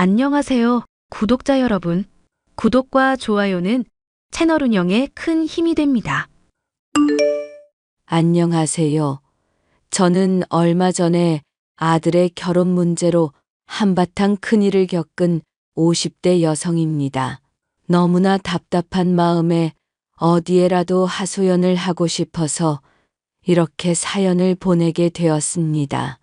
안녕하세요, 구독자 여러분. 구독과 좋아요는 채널 운영에 큰 힘이 됩니다. 안녕하세요. 저는 얼마 전에 아들의 결혼 문제로 한바탕 큰일을 겪은 50대 여성입니다. 너무나 답답한 마음에 어디에라도 하소연을 하고 싶어서 이렇게 사연을 보내게 되었습니다.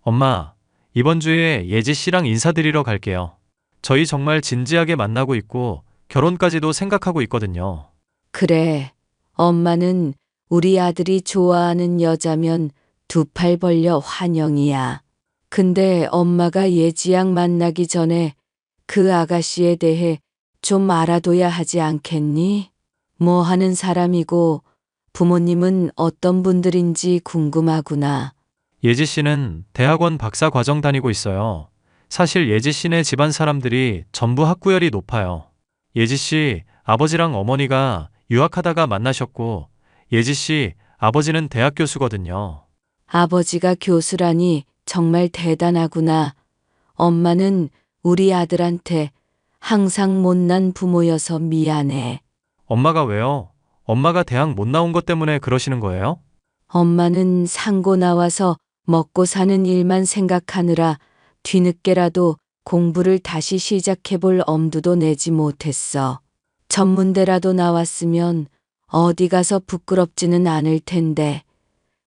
엄마, 이번 주에 예지 씨랑 인사드리러 갈게요. 저희 정말 진지하게 만나고 있고 결혼까지도 생각하고 있거든요. 그래, 엄마는 우리 아들이 좋아하는 여자면 두 팔 벌려 환영이야. 근데 엄마가 예지양 만나기 전에 그 아가씨에 대해 좀 알아둬야 하지 않겠니? 뭐 하는 사람이고 부모님은 어떤 분들인지 궁금하구나. 예지 씨는 대학원 박사 과정 다니고 있어요. 사실 예지 씨네 집안 사람들이 전부 학구열이 높아요. 예지 씨 아버지랑 어머니가 유학하다가 만나셨고 예지 씨 아버지는 대학 교수거든요. 아버지가 교수라니 정말 대단하구나. 엄마는 우리 아들한테 항상 못난 부모여서 미안해. 엄마가 왜요? 엄마가 대학 못 나온 것 때문에 그러시는 거예요? 엄마는 상고 나와서 먹고 사는 일만 생각하느라 뒤늦게라도 공부를 다시 시작해 볼 엄두도 내지 못했어. 전문대라도 나왔으면 어디 가서 부끄럽지는 않을 텐데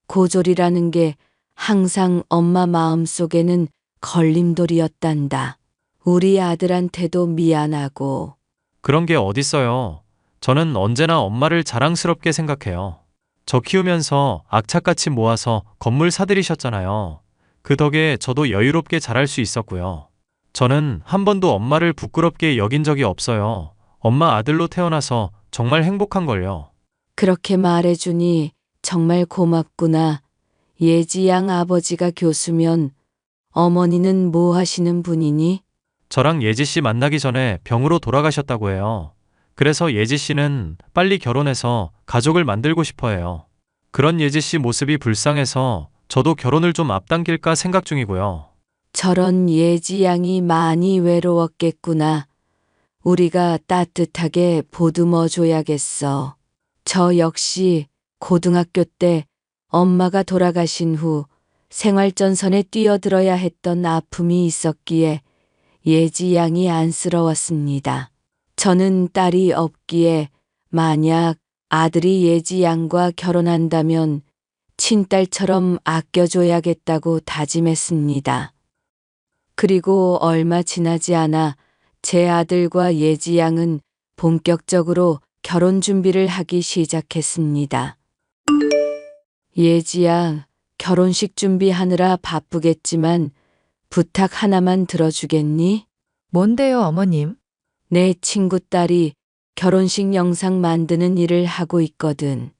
고졸이라는 게 항상 엄마 마음 속에는 걸림돌이었단다. 우리 아들한테도 미안하고 그런 게 어딨어요. 저는 언제나 엄마를 자랑스럽게 생각해요. 저 키우면서 악착같이 모아서 건물 사들이셨잖아요. 그 덕에 저도 여유롭게 자랄 수 있었고요. 저는 한 번도 엄마를 부끄럽게 여긴 적이 없어요. 엄마 아들로 태어나서 정말 행복한걸요. 그렇게 말해주니 정말 고맙구나. 예지양 아버지가 교수면 어머니는 뭐 하시는 분이니? 저랑 예지 씨 만나기 전에 병으로 돌아가셨다고 해요. 그래서 예지 씨는 빨리 결혼해서 가족을 만들고 싶어 해요. 그런 예지 씨 모습이 불쌍해서 저도 결혼을 좀 앞당길까 생각 중이고요. 저런 예지양이 많이 외로웠겠구나. 우리가 따뜻하게 보듬어 줘야겠어. 저 역시 고등학교 때 엄마가 돌아가신 후 생활전선에 뛰어들어야 했던 아픔이 있었기에 예지양이 안쓰러웠습니다. 저는 딸이 없기에 만약 아들이 예지양과 결혼한다면 친딸처럼 아껴줘야겠다고 다짐했습니다. 그리고 얼마 지나지 않아 제 아들과 예지양은 본격적으로 결혼 준비를 하기 시작했습니다. 예지양, 결혼식 준비하느라 바쁘겠지만 부탁 하나만 들어주겠니? 뭔데요, 어머님? 내 친구 딸이 결혼식 영상 만드는 일을 하고 있거든.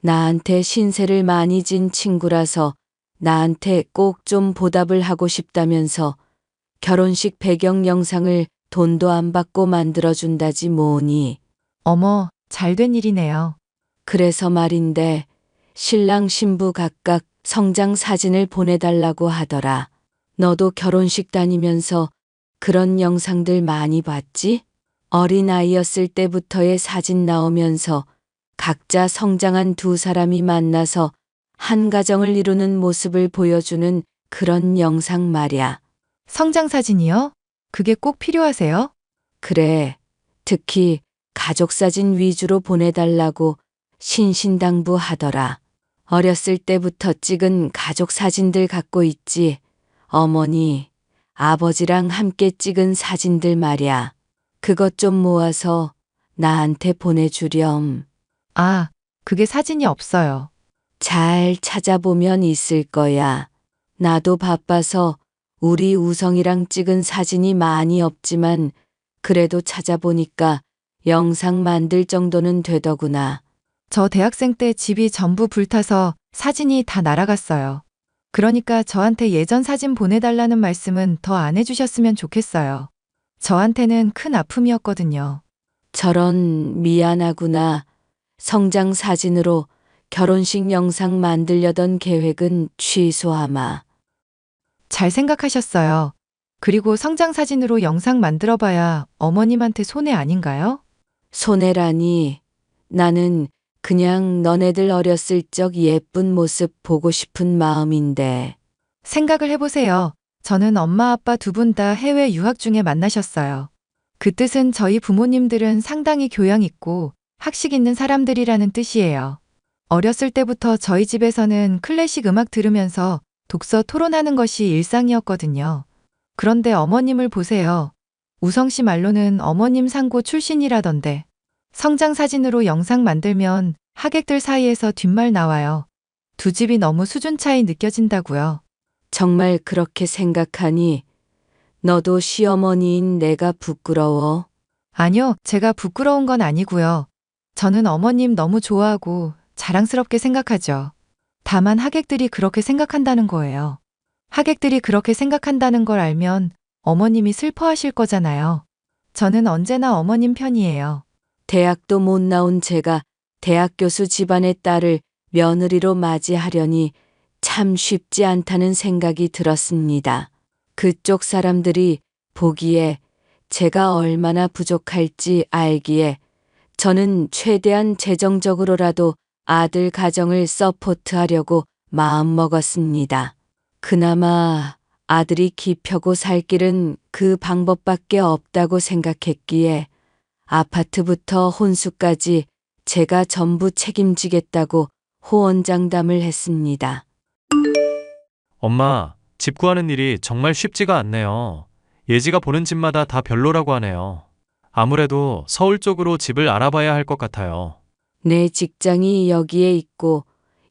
나한테 신세를 많이 진 친구라서 나한테 꼭 좀 보답을 하고 싶다면서 결혼식 배경 영상을 돈도 안 받고 만들어준다지 뭐니. 어머, 잘된 일이네요. 그래서 말인데 신랑 신부 각각 성장 사진을 보내달라고 하더라. 너도 결혼식 다니면서 그런 영상들 많이 봤지? 어린아이였을 때부터의 사진 나오면서 각자 성장한 두 사람이 만나서 한 가정을 이루는 모습을 보여주는 그런 영상 말야. 성장 사진이요? 그게 꼭 필요하세요? 그래. 특히 가족 사진 위주로 보내달라고 신신당부 하더라. 어렸을 때부터 찍은 가족 사진들 갖고 있지. 어머니, 아버지랑 함께 찍은 사진들 말야. 그것 좀 모아서 나한테 보내주렴. 아, 그게 사진이 없어요. 잘 찾아보면 있을 거야. 나도 바빠서 우리 우성이랑 찍은 사진이 많이 없지만 그래도 찾아보니까 영상 만들 정도는 되더구나. 저 대학생 때 집이 전부 불타서 사진이 다 날아갔어요. 그러니까 저한테 예전 사진 보내달라는 말씀은 더 안 해주셨으면 좋겠어요. 저한테는 큰 아픔이었거든요. 저런 미안하구나. 성장 사진으로 결혼식 영상 만들려던 계획은 취소하마. 잘 생각하셨어요. 그리고 성장 사진으로 영상 만들어 봐야 어머님한테 손해 아닌가요? 손해라니. 나는 그냥 너네들 어렸을 적 예쁜 모습 보고 싶은 마음인데. 생각을 해보세요. 저는 엄마 아빠 두 분 다 해외 유학 중에 만나셨어요. 그 뜻은 저희 부모님들은 상당히 교양 있고 학식 있는 사람들이라는 뜻이에요. 어렸을 때부터 저희 집에서는 클래식 음악 들으면서 독서 토론하는 것이 일상이었거든요. 그런데 어머님을 보세요. 우성 씨 말로는 어머님 상고 출신이라던데. 성장 사진으로 영상 만들면 하객들 사이에서 뒷말 나와요. 두 집이 너무 수준 차이 느껴진다고요. 정말 그렇게 생각하니 너도 시어머니인 내가 부끄러워. 아니요, 제가 부끄러운 건 아니고요. 저는 어머님 너무 좋아하고 자랑스럽게 생각하죠. 다만 하객들이 그렇게 생각한다는 거예요. 하객들이 그렇게 생각한다는 걸 알면 어머님이 슬퍼하실 거잖아요. 저는 언제나 어머님 편이에요. 대학도 못 나온 제가 대학 교수 집안의 딸을 며느리로 맞이하려니 참 쉽지 않다는 생각이 들었습니다. 그쪽 사람들이 보기에 제가 얼마나 부족할지 알기에 저는 최대한 재정적으로라도 아들 가정을 서포트하려고 마음먹었습니다. 그나마 아들이 기펴고 살 길은 그 방법밖에 없다고 생각했기에 아파트부터 혼수까지 제가 전부 책임지겠다고 호언장담을 했습니다. 엄마, 집 구하는 일이 정말 쉽지가 않네요. 예지가 보는 집마다 다 별로라고 하네요. 아무래도 서울 쪽으로 집을 알아봐야 할 것 같아요. 내 직장이 여기에 있고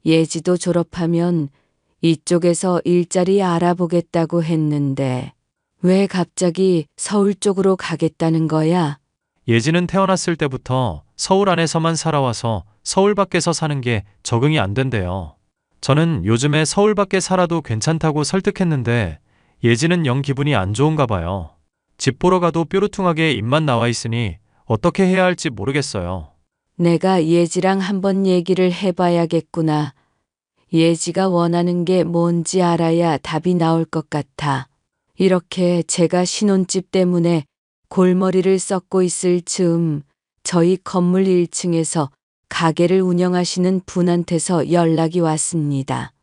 예지도 졸업하면 이쪽에서 일자리 알아보겠다고 했는데 왜 갑자기 서울 쪽으로 가겠다는 거야? 예지는 태어났을 때부터 서울 안에서만 살아와서 서울 밖에서 사는 게 적응이 안 된대요. 저는 요즘에 서울 밖에 살아도 괜찮다고 설득했는데 예지는 영 기분이 안 좋은가 봐요. 집 보러 가도 뾰루퉁하게 입만 나와 있으니 어떻게 해야 할지 모르겠어요. 내가 예지랑 한번 얘기를 해봐야겠구나. 예지가 원하는 게 뭔지 알아야 답이 나올 것 같아. 이렇게 제가 신혼집 때문에 골머리를 썩고 있을 즈음 저희 건물 1층에서 가게를 운영하시는 분한테서 연락이 왔습니다.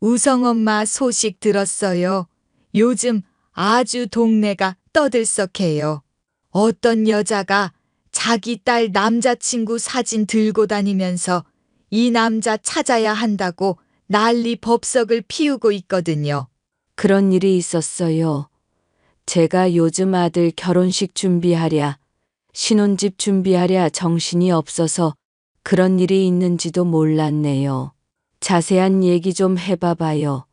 우성 엄마 소식 들었어요. 요즘 아주 동네가 떠들썩해요. 어떤 여자가 자기 딸 남자친구 사진 들고 다니면서 이 남자 찾아야 한다고 난리 법석을 피우고 있거든요. 그런 일이 있었어요. 제가 요즘 아들 결혼식 준비하랴, 신혼집 준비하랴 정신이 없어서 그런 일이 있는지도 몰랐네요. 자세한 얘기 좀 해봐봐요.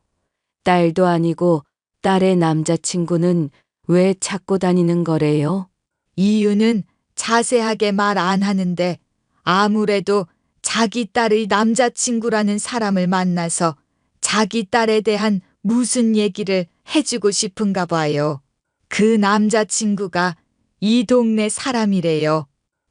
딸도 아니고 딸의 남자친구는 왜 찾고 다니는 거래요? 이유는 자세하게 말 안 하는데 아무래도 자기 딸의 남자친구라는 사람을 만나서 자기 딸에 대한 무슨 얘기를 해주고 싶은가 봐요. 그 남자친구가 이 동네 사람이래요.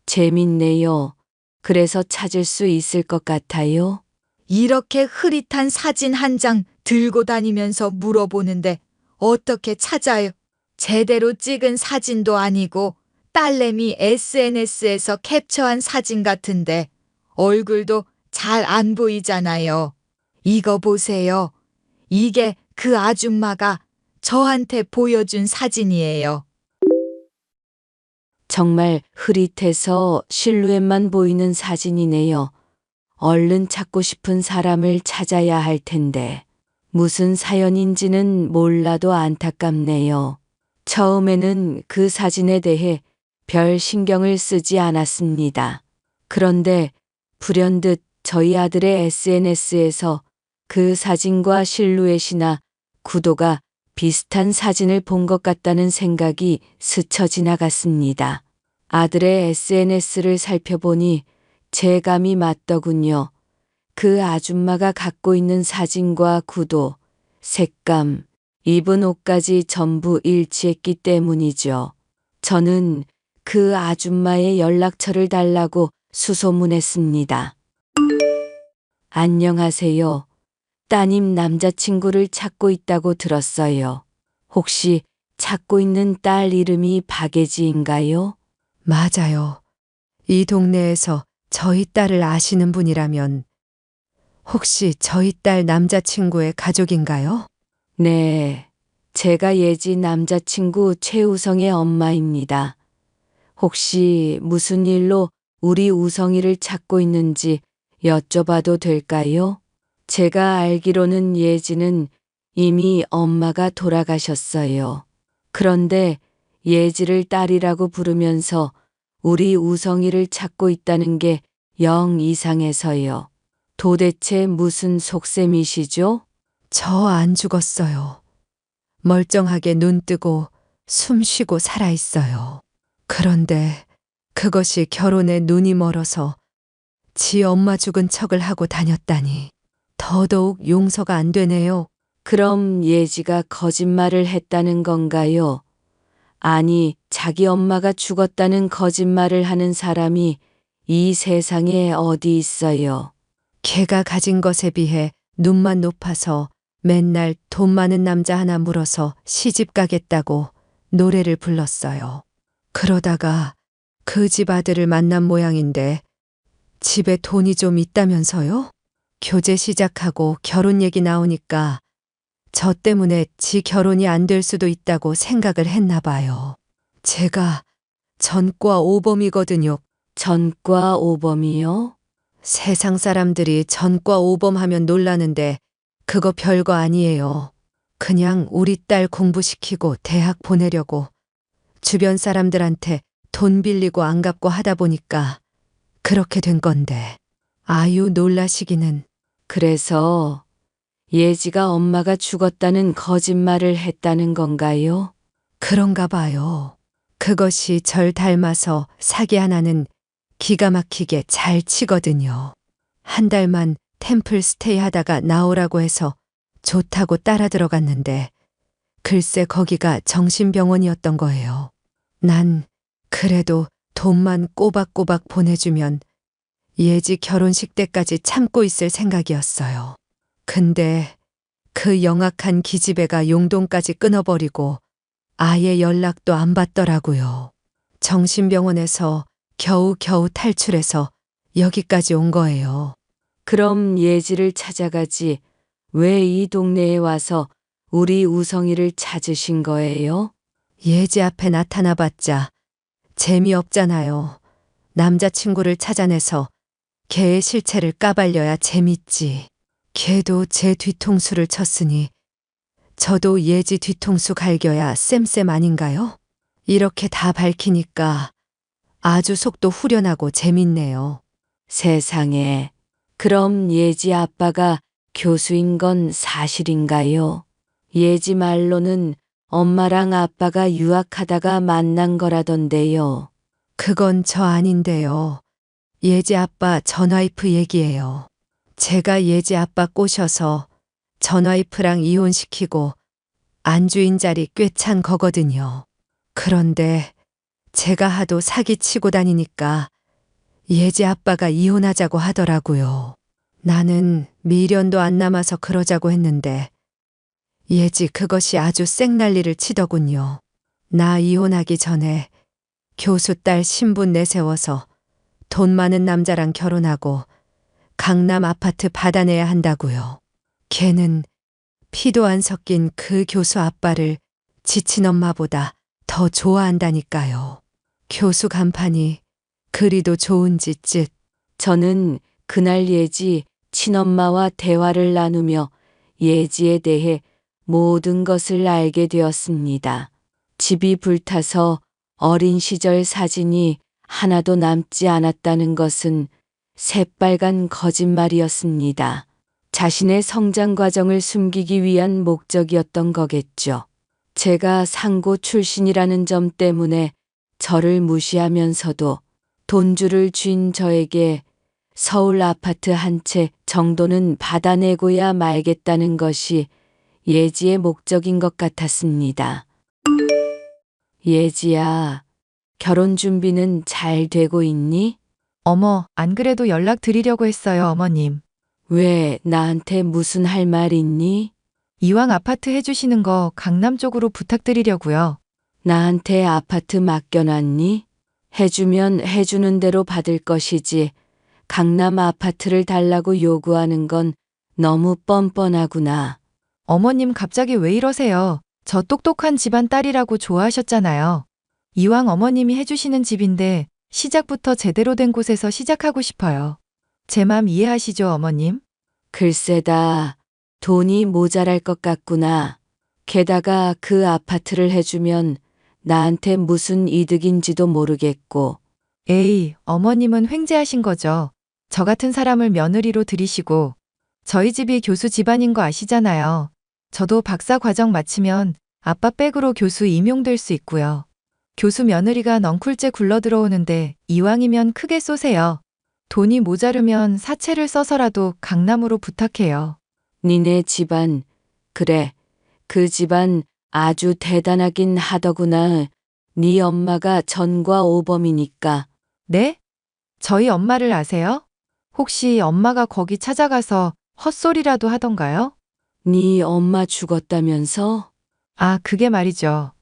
재밌네요. 그래서 찾을 수 있을 것 같아요. 이렇게 흐릿한 사진 한 장 들고 다니면서 물어보는데 어떻게 찾아요? 제대로 찍은 사진도 아니고 딸내미 SNS에서 캡처한 사진 같은데 얼굴도 잘 안 보이잖아요. 이거 보세요. 이게 그 아줌마가 저한테 보여준 사진이에요. 정말 흐릿해서 실루엣만 보이는 사진이네요. 얼른 찾고 싶은 사람을 찾아야 할 텐데. 무슨 사연인지는 몰라도 안타깝네요. 처음에는 그 사진에 대해 별 신경을 쓰지 않았습니다. 그런데 불현듯 저희 아들의 SNS에서 그 사진과 실루엣이나 구도가 비슷한 사진을 본 것 같다는 생각이 스쳐 지나갔습니다. 아들의 SNS를 살펴보니 제 감이 맞더군요. 그 아줌마가 갖고 있는 사진과 구도, 색감, 입은 옷까지 전부 일치했기 때문이죠. 저는 그 아줌마의 연락처를 달라고 수소문했습니다. 안녕하세요. 따님 남자친구를 찾고 있다고 들었어요. 혹시 찾고 있는 딸 이름이 박예지인가요? 맞아요. 이 동네에서 저희 딸을 아시는 분이라면 혹시 저희 딸 남자친구의 가족인가요? 네. 제가 예지 남자친구 최우성의 엄마입니다. 혹시 무슨 일로 우리 우성이를 찾고 있는지 여쭤봐도 될까요? 제가 알기로는 예지는 이미 엄마가 돌아가셨어요. 그런데 예지를 딸이라고 부르면서 우리 우성이를 찾고 있다는 게 영 이상해서요. 도대체 무슨 속셈이시죠? 저 안 죽었어요. 멀쩡하게 눈 뜨고 숨 쉬고 살아 있어요. 그런데 그것이 결혼에 눈이 멀어서 지 엄마 죽은 척을 하고 다녔다니 더더욱 용서가 안 되네요. 그럼 예지가 거짓말을 했다는 건가요? 아니, 자기 엄마가 죽었다는 거짓말을 하는 사람이 이 세상에 어디 있어요? 걔가 가진 것에 비해 눈만 높아서 맨날 돈 많은 남자 하나 물어서 시집 가겠다고 노래를 불렀어요. 그러다가 그 집 아들을 만난 모양인데 집에 돈이 좀 있다면서요? 교제 시작하고 결혼 얘기 나오니까 저 때문에 지 결혼이 안 될 수도 있다고 생각을 했나 봐요. 제가 전과 오범이거든요. 전과 오범이요? 세상 사람들이 전과 오범하면 놀라는데 그거 별거 아니에요. 그냥 우리 딸 공부시키고 대학 보내려고 주변 사람들한테 돈 빌리고 안 갚고 하다 보니까 그렇게 된 건데. 아유 놀라시기는 그래서 예지가 엄마가 죽었다는 거짓말을 했다는 건가요? 그런가 봐요. 그것이 절 닮아서 사기 하나는 기가 막히게 잘 치거든요. 한 달만 템플 스테이 하다가 나오라고 해서 좋다고 따라 들어갔는데 글쎄 거기가 정신병원이었던 거예요. 난 그래도 돈만 꼬박꼬박 보내주면 예지 결혼식 때까지 참고 있을 생각이었어요. 근데 그 영악한 기집애가 용돈까지 끊어버리고 아예 연락도 안 받더라고요. 정신병원에서 겨우겨우 탈출해서 여기까지 온 거예요. 그럼 예지를 찾아가지 왜 이 동네에 와서 우리 우성이를 찾으신 거예요? 예지 앞에 나타나봤자 재미없잖아요. 남자친구를 찾아내서 걔의 실체를 까발려야 재밌지. 걔도 제 뒤통수를 쳤으니 저도 예지 뒤통수 갈겨야 쌤쌤 아닌가요? 이렇게 다 밝히니까 아주 속도 후련하고 재밌네요. 세상에. 그럼 예지 아빠가 교수인 건 사실인가요? 예지 말로는 엄마랑 아빠가 유학하다가 만난 거라던데요. 그건 저 아닌데요. 예지 아빠 전와이프 얘기예요. 제가 예지 아빠 꼬셔서 전와이프랑 이혼시키고 안주인 자리 꿰찬 거거든요. 그런데 제가 하도 사기치고 다니니까 예지 아빠가 이혼하자고 하더라고요. 나는 미련도 안 남아서 그러자고 했는데 예지 그것이 아주 쌩난리를 치더군요. 나 이혼하기 전에 교수 딸 신분 내세워서 돈 많은 남자랑 결혼하고 강남 아파트 받아내야 한다고요. 걔는 피도 안 섞인 그 교수 아빠를 지친 엄마보다 더 좋아한다니까요. 교수 간판이 그리도 좋은지 쯧. 저는 그날 예지 친엄마와 대화를 나누며 예지에 대해 모든 것을 알게 되었습니다. 집이 불타서 어린 시절 사진이 하나도 남지 않았다는 것은 새빨간 거짓말이었습니다. 자신의 성장 과정을 숨기기 위한 목적이었던 거겠죠. 제가 상고 출신이라는 점 때문에 저를 무시하면서도 돈주를 쥔 저에게 서울 아파트 한 채 정도는 받아내고야 말겠다는 것이 예지의 목적인 것 같았습니다. 예지야, 결혼 준비는 잘 되고 있니? 어머, 안 그래도 연락 드리려고 했어요, 어머님. 왜 나한테 무슨 할 말 있니? 이왕 아파트 해주시는 거 강남 쪽으로 부탁드리려고요. 나한테 아파트 맡겨놨니? 해주면 해주는 대로 받을 것이지. 강남 아파트를 달라고 요구하는 건 너무 뻔뻔하구나. 어머님 갑자기 왜 이러세요? 저 똑똑한 집안 딸이라고 좋아하셨잖아요. 이왕 어머님이 해주시는 집인데 시작부터 제대로 된 곳에서 시작하고 싶어요. 제 맘 이해하시죠, 어머님? 글쎄다. 돈이 모자랄 것 같구나. 게다가 그 아파트를 해주면 나한테 무슨 이득인지도 모르겠고. 에이, 어머님은 횡재하신 거죠. 저 같은 사람을 며느리로 들이시고 저희 집이 교수 집안인 거 아시잖아요. 저도 박사 과정 마치면 아빠 백으로 교수 임용될 수 있고요. 교수 며느리가 넝쿨째 굴러 들어오는데 이왕이면 크게 쏘세요. 돈이 모자르면 사채를 써서라도 강남으로 부탁해요. 니네 집안, 그래. 그 집안 아주 대단하긴 하더구나. 네 엄마가 전과 오범이니까. 네? 저희 엄마를 아세요? 혹시 엄마가 거기 찾아가서 헛소리라도 하던가요? 네 엄마 죽었다면서? 아, 그게 말이죠.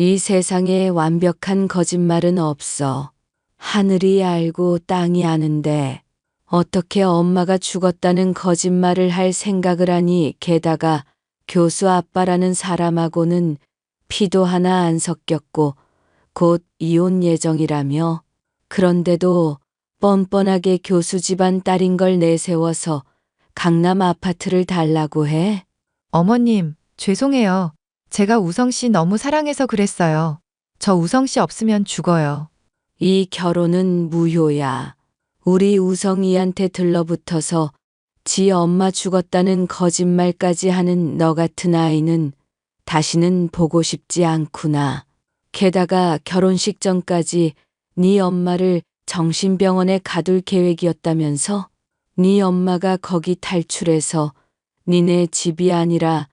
이 세상에 완벽한 거짓말은 없어. 하늘이 알고 땅이 아는데 어떻게 엄마가 죽었다는 거짓말을 할 생각을 하니 게다가 교수 아빠라는 사람하고는 피도 하나 안 섞였고 곧 이혼 예정이라며 그런데도 뻔뻔하게 교수 집안 딸인 걸 내세워서 강남 아파트를 달라고 해? 어머님, 죄송해요. 제가 우성 씨 너무 사랑해서 그랬어요. 저 우성 씨 없으면 죽어요. 이 결혼은 무효야. 우리 우성이한테 들러붙어서 지 엄마 죽었다는 거짓말까지 하는 너 같은 아이는 다시는 보고 싶지 않구나. 게다가 결혼식 전까지 네 엄마를 정신병원에 가둘 계획이었다면서? 네 엄마가 거기 탈출해서 니네 집이 아니라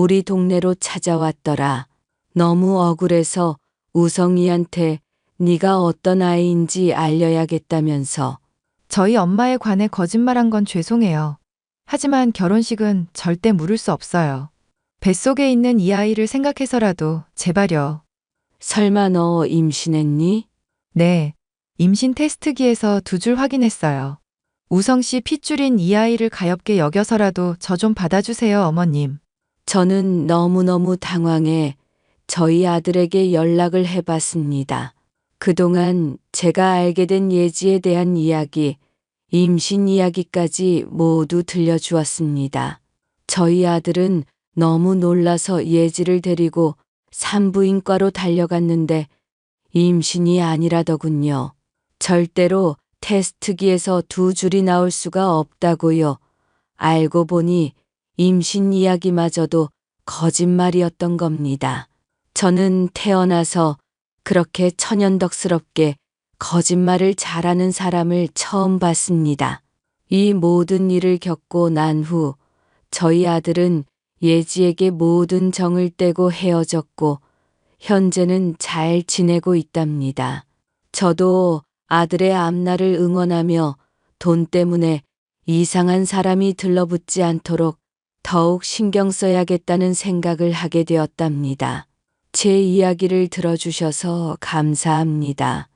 우리 동네로 찾아왔더라. 너무 억울해서 우성이한테 네가 어떤 아이인지 알려야겠다면서. 저희 엄마에 관해 거짓말한 건 죄송해요. 하지만 결혼식은 절대 물을 수 없어요. 뱃속에 있는 이 아이를 생각해서라도 제발요. 설마 너 임신했니? 네. 임신 테스트기에서 두 줄 확인했어요. 우성 씨 핏줄인 이 아이를 가엽게 여겨서라도 저 좀 받아주세요, 어머님. 저는 너무너무 당황해 저희 아들에게 연락을 해봤습니다. 그동안 제가 알게 된 예지에 대한 이야기, 임신 이야기까지 모두 들려주었습니다. 저희 아들은 너무 놀라서 예지를 데리고 산부인과로 달려갔는데 임신이 아니라더군요. 절대로 테스트기에서 두 줄이 나올 수가 없다고요. 알고 보니 임신 이야기마저도 거짓말이었던 겁니다. 저는 태어나서 그렇게 천연덕스럽게 거짓말을 잘하는 사람을 처음 봤습니다. 이 모든 일을 겪고 난 후 저희 아들은 예지에게 모든 정을 떼고 헤어졌고 현재는 잘 지내고 있답니다. 저도 아들의 앞날을 응원하며 돈 때문에 이상한 사람이 들러붙지 않도록 더욱 신경 써야겠다는 생각을 하게 되었답니다. 제 이야기를 들어주셔서 감사합니다.